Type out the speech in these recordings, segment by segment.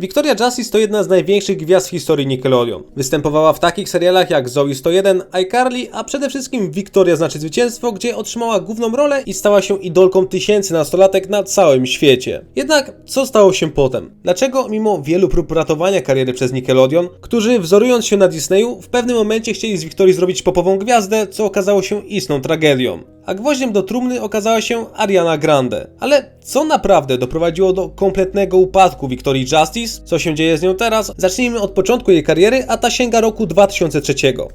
Victoria Justice to jedna z największych gwiazd w historii Nickelodeon. Występowała w takich serialach jak Zoe 101, iCarly, a przede wszystkim Victoria znaczy zwycięstwo, gdzie otrzymała główną rolę i stała się idolką tysięcy nastolatek na całym świecie. Jednak co stało się potem? Dlaczego mimo wielu prób ratowania kariery przez Nickelodeon, którzy wzorując się na Disneyu, w pewnym momencie chcieli z Victorii zrobić popową gwiazdę, co okazało się istną tragedią? A gwoździem do trumny okazała się Ariana Grande. Ale co naprawdę doprowadziło do kompletnego upadku Victorii Justice? Co się dzieje z nią teraz? Zacznijmy od początku jej kariery, a ta sięga roku 2003.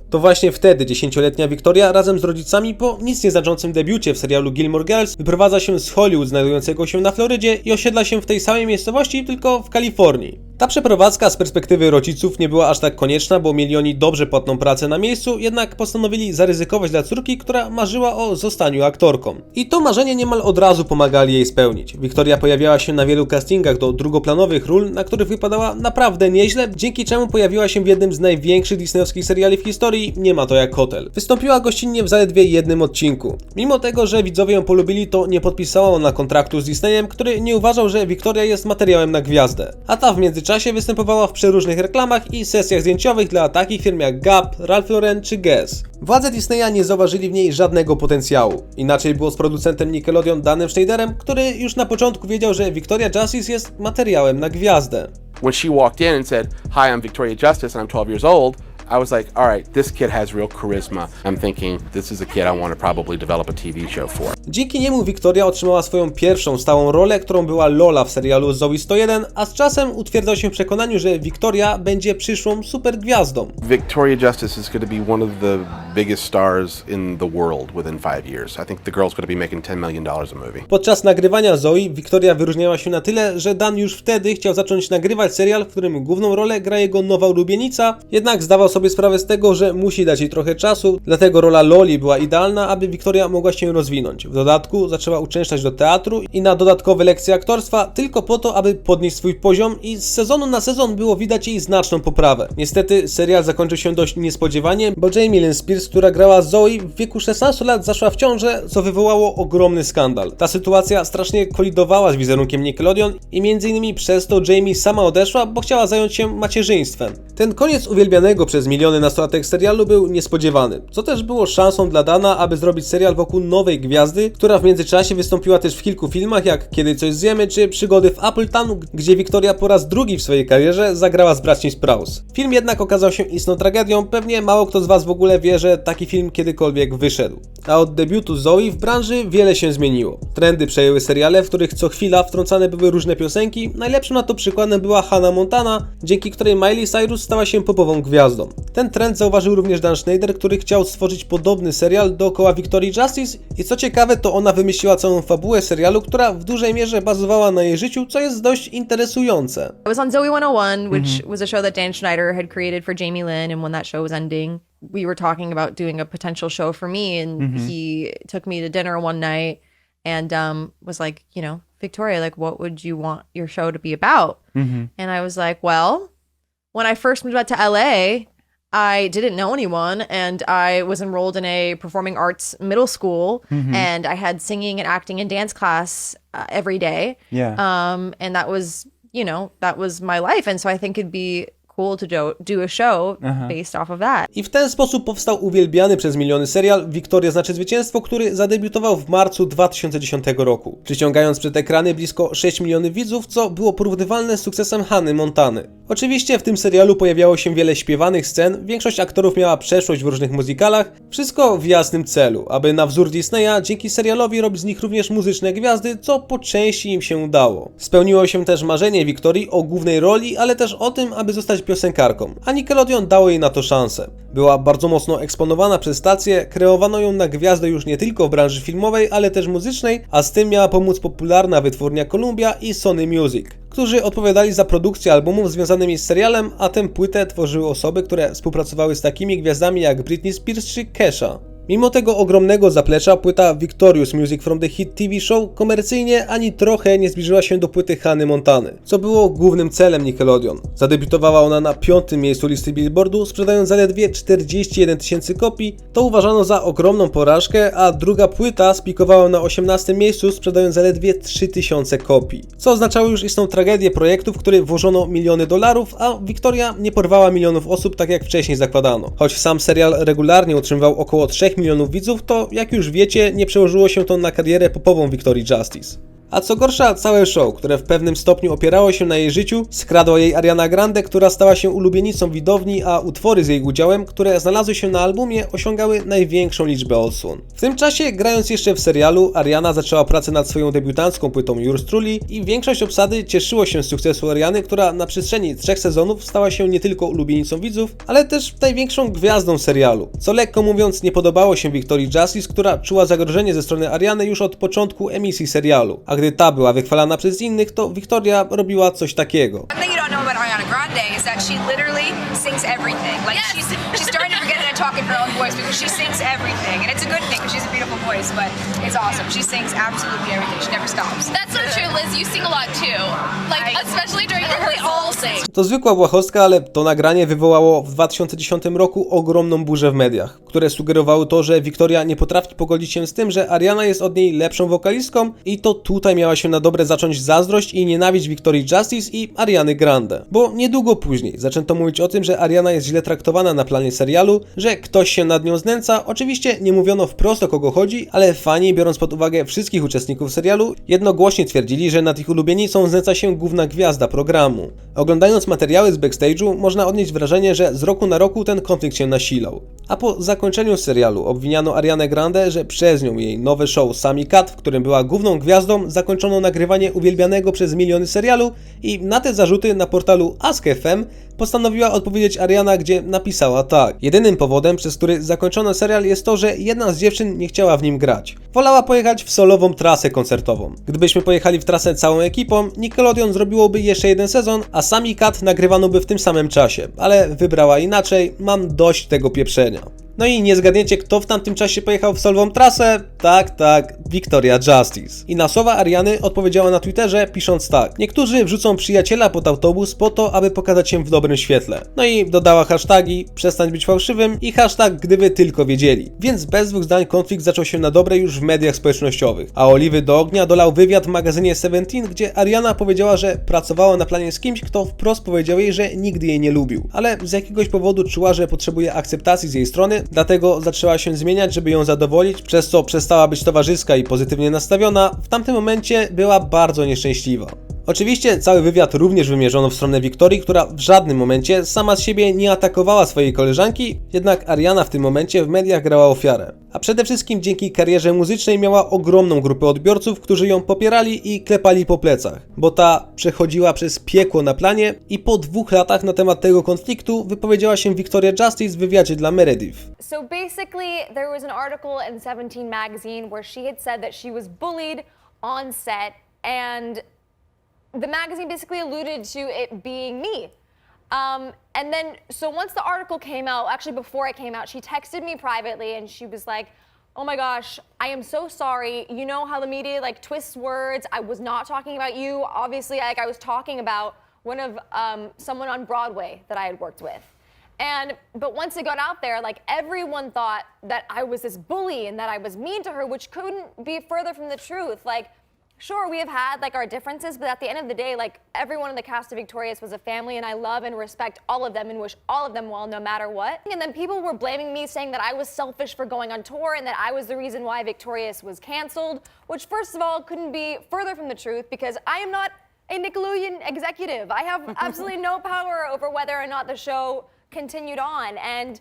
To właśnie wtedy dziesięcioletnia Victoria razem z rodzicami po nic nie znaczącym debiucie w serialu Gilmore Girls wyprowadza się z Hollywood znajdującego się na Florydzie i osiedla się w tej samej miejscowości, tylko w Kalifornii. Ta przeprowadzka z perspektywy rodziców nie była aż tak konieczna, bo mieli oni dobrze płatną pracę na miejscu, jednak postanowili zaryzykować dla córki, która marzyła o zostaniu aktorką. I to marzenie niemal od razu pomagali jej spełnić. Wiktoria pojawiała się na wielu castingach do drugoplanowych ról, na których wypadała naprawdę nieźle, dzięki czemu pojawiła się w jednym z największych disneyowskich seriali w historii, Nie ma to jak hotel. Wystąpiła gościnnie w zaledwie jednym odcinku. Mimo tego, że widzowie ją polubili, to nie podpisała ona kontraktu z Disneyem, który nie uważał, że Wiktoria jest materiałem na gwiazdę. A ta w międzyczasie występowała w przeróżnych reklamach i sesjach zdjęciowych dla takich firm jak Gap, Ralph Lauren czy Guess. Władze Disneya nie zauważyli w niej żadnego potencjału. Inaczej było z producentem Nickelodeon Danem Schneiderem, który już na początku wiedział, że Victoria Justice jest materiałem na gwiazdę. When she walked in and said, Hi, I'm Victoria Justice and I'm 12 years old, I was like, all right, this kid has real charisma. I'm thinking, this is a kid I want to probably develop a TV show for. Dzięki niemu Victoria otrzymała swoją pierwszą stałą rolę, którą była Lola w serialu Zoe 101, a z czasem utwierdzał się w przekonaniu, że Victoria będzie przyszłą supergwiazdą. Victoria Justice is going to be one of the biggest stars in the world within five years. I think the girl's going to be making $10 million a movie. Podczas nagrywania Zoe, Victoria wyróżniała się na tyle, że Dan już wtedy chciał zacząć nagrywać serial, w którym główną rolę gra jego nowa ulubienica, jednak zdawał sobie sprawę z tego, że musi dać jej trochę czasu, dlatego rola Loli była idealna, aby Victoria mogła się rozwinąć. W dodatku zaczęła uczęszczać do teatru i na dodatkowe lekcje aktorstwa tylko po to, aby podnieść swój poziom i z sezonu na sezon było widać jej znaczną poprawę. Niestety serial zakończył się dość niespodziewanie, bo Jamie Lynn Spears, która grała Zoe w wieku 16 lat zaszła w ciążę, co wywołało ogromny skandal. Ta sytuacja strasznie kolidowała z wizerunkiem Nickelodeon i innymi przez to Jamie sama odeszła, bo chciała zająć się macierzyństwem. Ten koniec uwielbianego przez miliony nastolatek serialu był niespodziewany, co też było szansą dla Dana, aby zrobić serial wokół nowej gwiazdy, która w międzyczasie wystąpiła też w kilku filmach, jak Kiedy coś zjemy, czy Przygody w Appletown, gdzie Victoria po raz drugi w swojej karierze zagrała z braćmi Sprouse. Film jednak okazał się istną tragedią, pewnie mało kto z Was w ogóle wie, że taki film kiedykolwiek wyszedł. A od debiutu Zoe w branży wiele się zmieniło. Trendy przejęły seriale, w których co chwila wtrącane były różne piosenki, najlepszym na to przykładem była Hannah Montana, dzięki której Miley Cyrus stała się popową gwiazdą. Ten trend zauważył również Dan Schneider, który chciał stworzyć podobny serial dookoła Victorii Justice i co ciekawe, to ona wymyśliła całą fabułę serialu, która w dużej mierze bazowała na jej życiu, co jest dość interesujące. I was on Zoe 101, which was a show that Dan Schneider had created for Jamie Lynn. And when that show was ending, we were talking about doing a potential show for me. And he took me to dinner one night and um, was like, you know, Victoria, like, what would you want your show to be about? And I was like, well, when I first moved out to LA, I didn't know anyone and I was enrolled in a performing arts middle school and I had singing and acting and dance class uh, every day. Yeah. Um, and that was, you know, that was my life. And so I think it'd be cool to do, do a show based off of that. I w ten sposób powstał uwielbiany przez miliony serial Wiktoria znaczy zwycięstwo, który zadebiutował w marcu 2010 roku, przyciągając przed ekrany blisko 6 milionów widzów, co było porównywalne z sukcesem Hanny Montany. Oczywiście w tym serialu pojawiało się wiele śpiewanych scen, większość aktorów miała przeszłość w różnych muzykalach, wszystko w jasnym celu, aby na wzór Disneya dzięki serialowi robić z nich również muzyczne gwiazdy, co po części im się udało. Spełniło się też marzenie Wiktorii o głównej roli, ale też o tym, aby zostać piosenkarką, a Nickelodeon dało jej na to szansę. Była bardzo mocno eksponowana przez stację, kreowano ją na gwiazdę już nie tylko w branży filmowej, ale też muzycznej, a z tym miała pomóc popularna wytwórnia Columbia i Sony Music którzy odpowiadali za produkcję albumów związanymi z serialem, a tę płytę tworzyły osoby, które współpracowały z takimi gwiazdami jak Britney Spears czy Kesha. Mimo tego ogromnego zaplecza, płyta Victorious Music from the Hit TV Show komercyjnie ani trochę nie zbliżyła się do płyty Hany Montany, co było głównym celem Nickelodeon. Zadebiutowała ona na piątym miejscu listy Billboardu, sprzedając zaledwie 41 tysięcy kopii, to uważano za ogromną porażkę, a druga płyta spikowała na 18 miejscu, sprzedając zaledwie 3000 kopii. Co oznaczało już istną tragedię projektu, w który włożono miliony dolarów, a Victoria nie porwała milionów osób tak jak wcześniej zakładano. Choć sam serial regularnie utrzymywał około 3 milionów widzów, to jak już wiecie, nie przełożyło się to na karierę popową Victorii Justice. A co gorsza, całe show, które w pewnym stopniu opierało się na jej życiu, skradła jej Ariana Grande, która stała się ulubienicą widowni, a utwory z jej udziałem, które znalazły się na albumie, osiągały największą liczbę odsłon. W tym czasie, grając jeszcze w serialu, Ariana zaczęła pracę nad swoją debiutancką płytą Yours Truly i większość obsady cieszyło się z sukcesu Ariany, która na przestrzeni trzech sezonów stała się nie tylko ulubienicą widzów, ale też największą gwiazdą serialu. Co lekko mówiąc nie podobało się Victorii Justice, która czuła zagrożenie ze strony Ariany już od początku emisji serialu, a gdy ta była wychwalana przez innych, to Victoria robiła coś takiego. One thing you don't know about Ariana Grande is that she literally sings everything. Like she's she's to her own voice because she sings everything, and it's a good thing because she's a beautiful voice. But it's awesome. She sings absolutely everything. She never stops. That's so true, Liz. You sing a lot too. Like, I- especially during rehearsals. To zwykła błahostka, ale to nagranie wywołało w 2010 roku ogromną burzę w mediach, które sugerowały to, że Victoria nie potrafi pogodzić się z tym, że Ariana jest od niej lepszą wokalistką i to tutaj miała się na dobre zacząć zazdrość i nienawiść Victorii Justice i Ariany Grande. Bo niedługo później zaczęto mówić o tym, że Ariana jest źle traktowana na planie serialu, że ktoś się nad nią znęca. Oczywiście nie mówiono wprost o kogo chodzi, ale fani, biorąc pod uwagę wszystkich uczestników serialu, jednogłośnie twierdzili, że nad ich ulubienicą znęca się główna gwiazda programu. Oglądając materiały z backstage'u, można odnieść wrażenie, że z roku na roku ten konflikt się nasilał. A po zakończeniu serialu obwiniano Arianę Grande, że przez nią jej nowe show Sami Cat, w którym była główną gwiazdą, zakończono nagrywanie uwielbianego przez miliony serialu i na te zarzuty na portalu Ask.fm postanowiła odpowiedzieć Ariana, gdzie napisała tak. Jedynym powodem, przez który zakończono serial jest to, że jedna z dziewczyn nie chciała w nim grać. Wolała pojechać w solową trasę koncertową. Gdybyśmy pojechali w trasę całą ekipą, Nickelodeon zrobiłoby jeszcze jeden sezon, a sami Cat nagrywano by w tym samym czasie. Ale wybrała inaczej, mam dość tego pieprzenia. No i nie zgadniecie, kto w tamtym czasie pojechał w solową trasę? Tak, tak, Victoria Justice. I na słowa Ariany odpowiedziała na Twitterze, pisząc tak. Niektórzy wrzucą przyjaciela pod autobus po to, aby pokazać się w dobrym świetle. No i dodała hashtagi przestań być fałszywym i hashtag gdyby tylko wiedzieli. Więc bez dwóch zdań konflikt zaczął się na dobre już w mediach społecznościowych. A oliwy do ognia dolał wywiad w magazynie Seventeen, gdzie Ariana powiedziała, że pracowała na planie z kimś, kto wprost powiedział jej, że nigdy jej nie lubił. Ale z jakiegoś powodu czuła, że potrzebuje akceptacji z jej strony, dlatego zaczęła się zmieniać, żeby ją zadowolić, przez co przestała być towarzyska i pozytywnie nastawiona. W tamtym momencie była bardzo nieszczęśliwa. Oczywiście cały wywiad również wymierzono w stronę Wiktorii, która w żadnym momencie sama z siebie nie atakowała swojej koleżanki, jednak Ariana w tym momencie w mediach grała ofiarę. A przede wszystkim dzięki karierze muzycznej miała ogromną grupę odbiorców, którzy ją popierali i klepali po plecach, bo ta przechodziła przez piekło na planie i po dwóch latach na temat tego konfliktu wypowiedziała się Victoria Justice w wywiadzie dla Meredith. So basically, there was an article in Seventeen magazine where she had said that she was bullied on set, and the magazine basically alluded to it being me. Um, and then, so once the article came out, actually before it came out, she texted me privately and she was like, Oh my gosh, I am so sorry. You know how the media like twists words. I was not talking about you. Obviously, like I was talking about one of um, someone on Broadway that I had worked with. And but once it got out there, like everyone thought that I was this bully and that I was mean to her, which couldn't be further from the truth. Like, sure, we have had like our differences, but at the end of the day, like everyone in the cast of Victorious was a family, and I love and respect all of them and wish all of them well no matter what. And then people were blaming me, saying that I was selfish for going on tour and that I was the reason why Victorious was canceled, which first of all couldn't be further from the truth because I am not a Nickelodeon executive. I have absolutely no power over whether or not the show continued on. And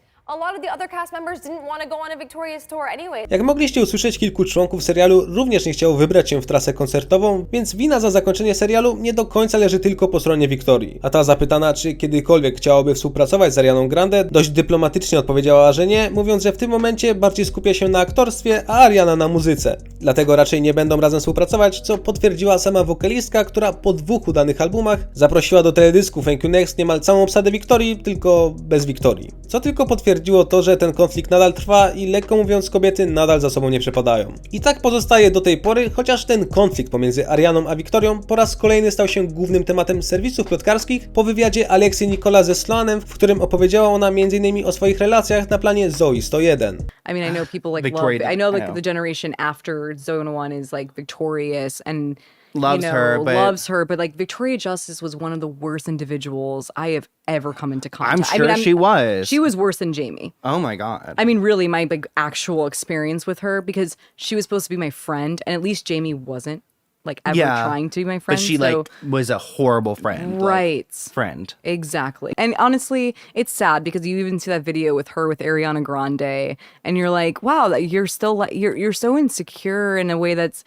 Jak mogliście usłyszeć, kilku członków serialu również nie chciało wybrać się w trasę koncertową, więc wina za zakończenie serialu nie do końca leży tylko po stronie Wiktorii. A ta zapytana, czy kiedykolwiek chciałaby współpracować z Arianą Grande, dość dyplomatycznie odpowiedziała, że nie, mówiąc, że w tym momencie bardziej skupia się na aktorstwie, a Ariana na muzyce. Dlatego raczej nie będą razem współpracować, co potwierdziła sama wokalistka, która po dwóch udanych albumach zaprosiła do teledysku Thank You Next niemal całą obsadę Wiktorii, tylko bez Wiktorii. Co tylko potwierdza potwierdziło to, że ten konflikt nadal trwa i lekko mówiąc kobiety nadal za sobą nie przepadają. I tak pozostaje do tej pory, chociaż ten konflikt pomiędzy Arianą a Wiktorią po raz kolejny stał się głównym tematem serwisów plotkarskich po wywiadzie Aleksy Nikola ze Sloanem, w którym opowiedziała ona m.in. o swoich relacjach na planie Zoe 101. I mean, I know people like Victoria love. I know I like know. the generation after Zone One is like victorious and Loves you know, her, but- loves her, but like Victoria Justice was one of the worst individuals I have ever come into contact. I'm I sure mean, she was. She was worse than Jamie. Oh my god. I mean, really, my like actual experience with her because she was supposed to be my friend, and at least Jamie wasn't like ever yeah, trying to be my friend. But she so- like was a horrible friend. like, right. friend. Exactly. And honestly, it's sad because you even see that video with her with Ariana Grande and you're like, wow, you're still like you're you're so insecure in a way that's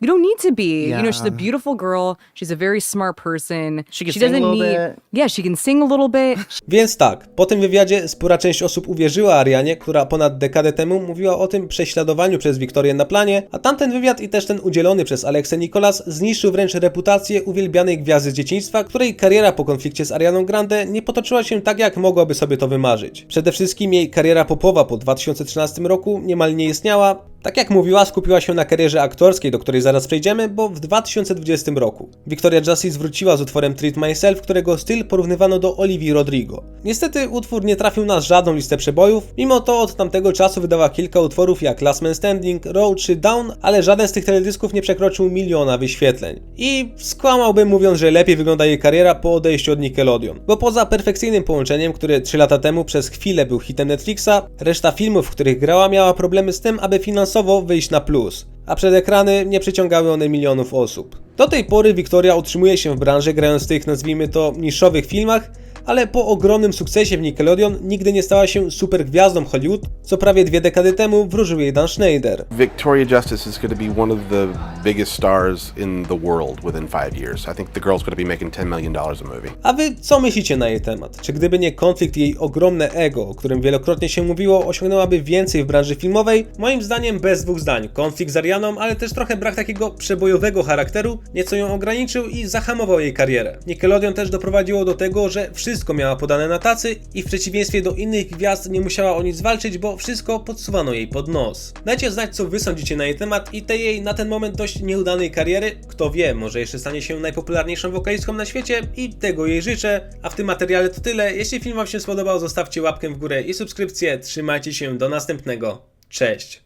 you don't need to be. You know, she's a Yeah. beautiful girl. She's a very smart person. She can sing a little bit. Yeah, she can sing a little bit. Więc tak, po tym wywiadzie spora część osób uwierzyła Arianie, która ponad dekadę temu mówiła o tym prześladowaniu przez Wiktorię na planie, a tamten wywiad i też ten udzielony przez Aleksę Nikolas zniszczył wręcz reputację uwielbianej gwiazdy z dzieciństwa, której kariera po konflikcie z Arianą Grande nie potoczyła się tak, jak mogłaby sobie to wymarzyć. Przede wszystkim jej kariera popowa po 2013 roku niemal nie istniała, tak jak mówiła, skupiła się na karierze aktorskiej, do której zaraz przejdziemy, bo w 2020 roku Victoria Justice wróciła z utworem Treat Myself, którego styl porównywano do Olivii Rodrigo. Niestety utwór nie trafił na żadną listę przebojów, mimo to od tamtego czasu wydała kilka utworów jak Last Man Standing, Road czy Down, ale żaden z tych teledysków nie przekroczył miliona wyświetleń. I skłamałbym mówiąc, że lepiej wygląda jej kariera po odejściu od Nickelodeon, bo poza perfekcyjnym połączeniem, które 3 lata temu przez chwilę był hitem Netflixa, reszta filmów, w których grała miała problemy z tym, aby finansowo wyjść na plus a przed ekrany nie przyciągały one milionów osób. Do tej pory Victoria utrzymuje się w branży grając w tych, nazwijmy to, niszowych filmach, ale po ogromnym sukcesie w Nickelodeon nigdy nie stała się super gwiazdą Hollywood, co prawie dwie dekady temu wróżył jej Dan Schneider. Victoria Justice is going to be one of the biggest stars in the world within five years. I think the girl's going to be making $10 million a movie. A wy co myślicie na jej temat? Czy gdyby nie konflikt i jej ogromne ego, o którym wielokrotnie się mówiło, osiągnęłaby więcej w branży filmowej? Moim zdaniem bez dwóch zdań. Konflikt z Arianą, ale też trochę brak takiego przebojowego charakteru, nieco ją ograniczył i zahamował jej karierę. Nickelodeon też doprowadziło do tego, że wszystko miała podane na tacy i w przeciwieństwie do innych gwiazd nie musiała o nic walczyć, bo wszystko podsuwano jej pod nos. Dajcie znać co wy sądzicie na jej temat i tej jej na ten moment dość nieudanej kariery. Kto wie, może jeszcze stanie się najpopularniejszą wokalistką na świecie i tego jej życzę. A w tym materiale to tyle. Jeśli film wam się spodobał, zostawcie łapkę w górę i subskrypcję. Trzymajcie się, do następnego. Cześć!